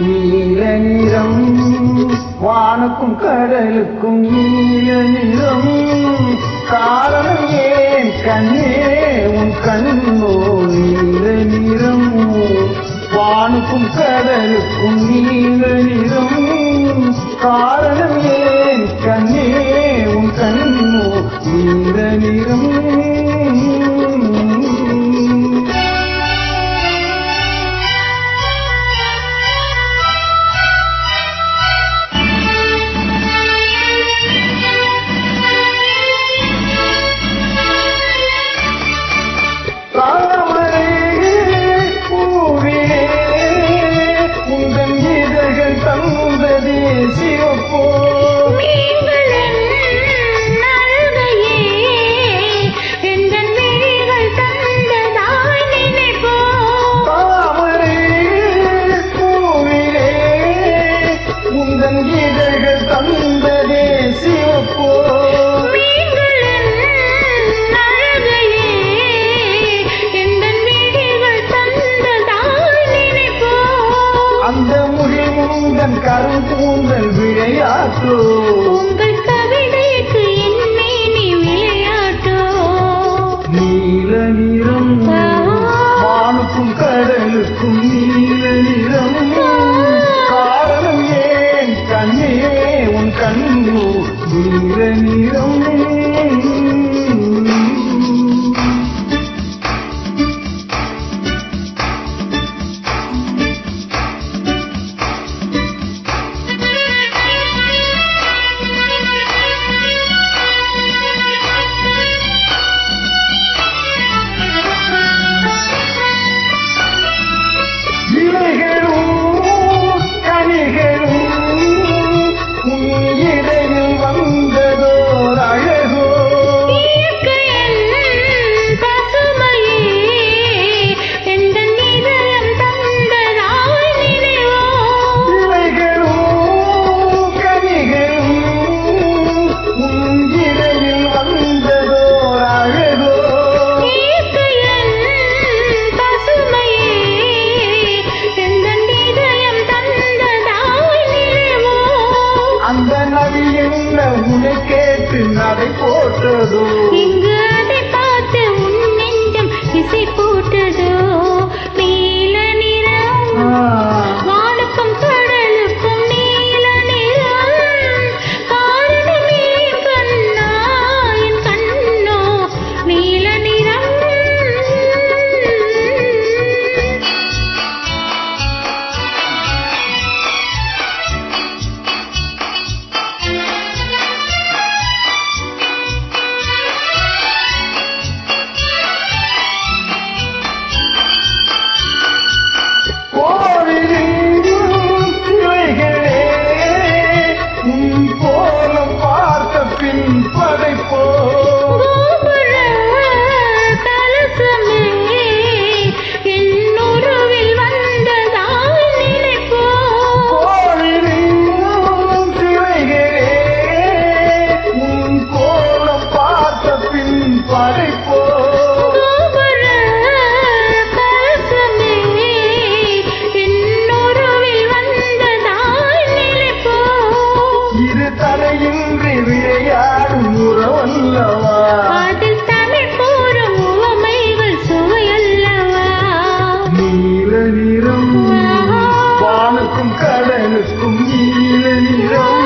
நீல நிறம் வானுக்கும் கடலுக்கும் நீல நிறம். காரணம் ஏன் கண்ணீர் 嗯，உன்னை கேட்டு நடை போட்டதோ? தலையின்றி விளையாடும் உறவல்லவா? அதில் தமிழ் போற உவமைகள் சுவையல்லவா நீல நிறம் வானுக்கும் கடலுக்கும் நீல நிறம்.